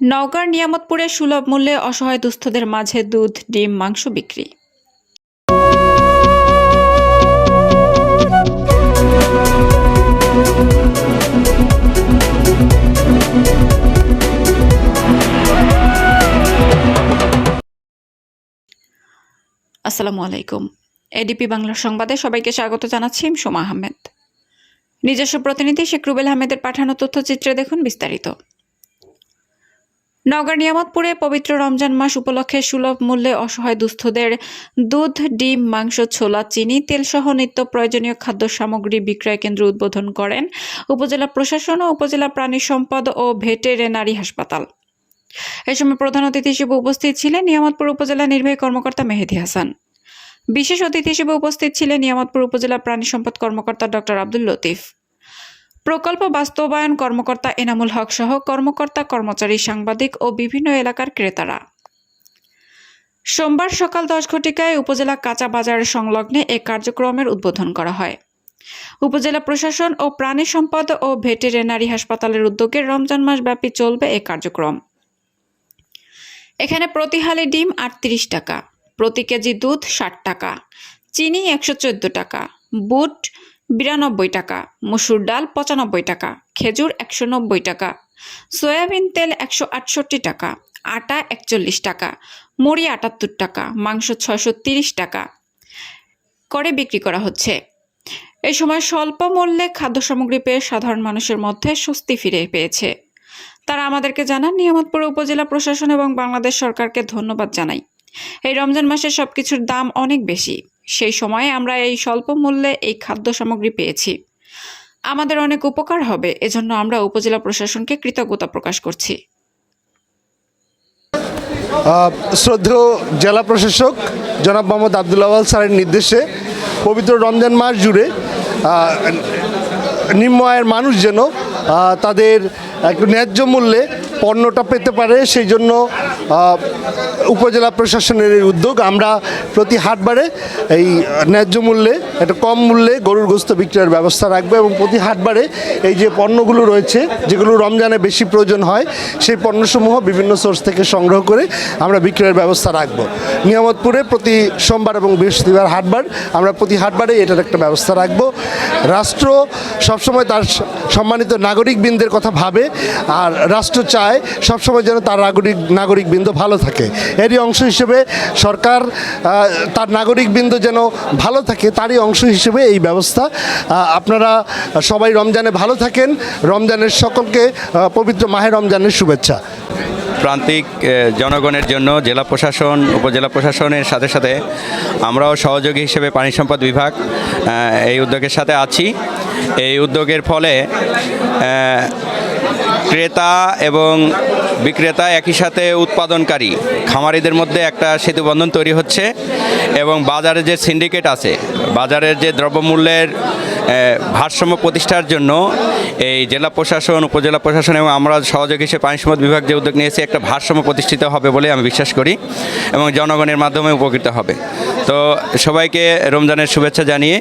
নওগাঁর নিয়ামতপুরে সুলভ মূল্যে অসহায় দুস্থদের মাঝে দুধ, ডিম, মাংস বিক্রি। আসসালামু আলাইকুম। এডিপি বাংলা সংবাদে সবাইকে স্বাগত জানাচ্ছি সোমা আহমেদ। নিজস্ব প্রতিনিধি শেখ রুবেল আহমেদের পাঠানো তথ্যচিত্রে দেখুন বিস্তারিত। নগর নিয়ামতপুরে পবিত্র রমজান মাস উপলক্ষে সুলভ মূল্যে অসহায় দুস্থদের দুধ, ডিম, মাংস, ছোলা, চিনি, তেলসহ নিত্য প্রয়োজনীয় খাদ্য সামগ্রী বিক্রয় কেন্দ্র উদ্বোধন করেন উপজেলা প্রশাসন ও উপজেলা প্রাণী সম্পদ ও ভেটেরিনারি হাসপাতাল। এ সময় প্রধান অতিথি হিসেবে উপস্থিত ছিলেন নিয়ামতপুর উপজেলা নির্বাহী কর্মকর্তা মেহেদি হাসান। বিশেষ অতিথি হিসেবে উপস্থিত ছিলেন নিয়ামতপুর উপজেলা প্রাণী সম্পদ কর্মকর্তা ডক্টর আব্দুল লতিফ। প্রকল্প বাস্তবায়ন কর্মকর্তা এনামুল হক সহ কর্মকর্তা, কর্মচারী, সাংবাদিক ও বিভিন্ন এলাকার ক্রেতারা। সোমবার সকাল দশ ঘটিকায় উপজেলা কাঁচা বাজারের সংলগ্নে এ কার্যক্রমের উদ্বোধন করা হয়। উপজেলা প্রশাসন ও প্রাণী সম্পদ ও ভেটেরিনারি হাসপাতালের উদ্যোগে রমজান মাস ব্যাপী চলবে এ কার্যক্রম। এখানে প্রতি হালি ডিম আটত্রিশ টাকা, প্রতি কেজি দুধ ষাট টাকা, চিনি একশো চোদ্দ টাকা, বুট বিরানব্বই টাকা, মসুর ডাল পঁচানব্বই টাকা, খেজুর একশো নব্বই টাকা, সয়াবিন তেল একশো আটষট্টি টাকা, আটা একচল্লিশ টাকা, মুড়ি আটাত্তর টাকা, মাংস ছয়শো তিরিশ টাকা করে বিক্রি করা হচ্ছে। এই সময় স্বল্প মূল্যে খাদ্য সামগ্রী পেয়ে সাধারণ মানুষের মধ্যে স্বস্তি ফিরে পেয়েছে। তারা আমাদেরকে জানান, নিয়ামতপুর উপজেলা প্রশাসন এবং বাংলাদেশ সরকারকে ধন্যবাদ জানাই। এই রমজান মাসে সবকিছুর দাম অনেক বেশি। সেই সময়ে আমরা এই স্বল্প মূল্যে এই খাদ্য সামগ্রী পেয়েছি। আমাদের অনেক উপকার হবে, এজন্য আমরা উপজেলা প্রশাসনকে কৃতজ্ঞতা প্রকাশ করছি। শ্রদ্ধেয় জেলা প্রশাসক জনাব মোহাম্মদ আবদুল্লাহ স্যারের নির্দেশে পবিত্র রমজান মাস জুড়ে নিম্ন আয়ের মানুষ যেন তাদের একটু ন্যায্য মূল্যে পণ্যটা পেতে পারে, সেই জন্য উপজেলা প্রশাসনের এই উদ্যোগ। আমরা প্রতি হাটবারে এই ন্যায্য মূল্যে, একটা কম মূল্যে গরুর গোস্ত বিক্রয়ের ব্যবস্থা রাখব এবং প্রতি হাটবারে এই যে পণ্যগুলো রয়েছে, যেগুলো রমজানে বেশি প্রয়োজন হয়, সেই পণ্যসমূহ বিভিন্ন সোর্স থেকে সংগ্রহ করে আমরা বিক্রয়ের ব্যবস্থা রাখব। নিয়ামতপুরে প্রতি সোমবার এবং বৃহস্পতিবার হাটবার আমরা প্রতি হাটবারে এটার একটা ব্যবস্থা রাখব। রাষ্ট্র সবসময় তার সম্মানিত নাগরিকবৃন্দের কথা ভাবে, আর রাষ্ট্র চায় সবসময় যেন তার নাগরিক নাগরিকবৃন্দ ভালো থাকে। এরই অংশ হিসেবে সরকার তার নাগরিকবৃন্দ যেন ভালো থাকে, তারই অংশ হিসেবে এই ব্যবস্থা আপনারা সবাই রমজানে ভালো থাকেন। রমজানের সকলকে পবিত্র মাহে রমজানের শুভেচ্ছা। প্রান্তিক জনগণের জন্য জেলা প্রশাসন, উপজেলা প্রশাসনের সাথে সাথে আমরাও সহযোগী হিসেবে পানি সম্পদ বিভাগ এই উদ্যোগের সাথে আছি। এই উদ্যোগের ফলে ক্রেতা এবং বিক্রেতা একই সাথে উৎপাদনকারী। খামারিদের মধ্যে একটা সেতুবন্ধন তৈরি হচ্ছে এবং বাজারে যে সিন্ডিকেট আছে, বাজারের যে দ্রব্যমূল্যের ভারসাম্য প্রতিষ্ঠার জন্য এই জেলা প্রশাসন, উপজেলা প্রশাসন এবং আমরা সহযোগ হিসেবে পানি সম্পদ বিভাগ যে উদ্যোগ নিয়েছে, একটা ভারসাম্য প্রতিষ্ঠিত হবে বলে আমি বিশ্বাস করি এবং জনগণের মাধ্যমে উপকৃত হবে। তো সবাইকে রমজানের শুভেচ্ছা জানিয়ে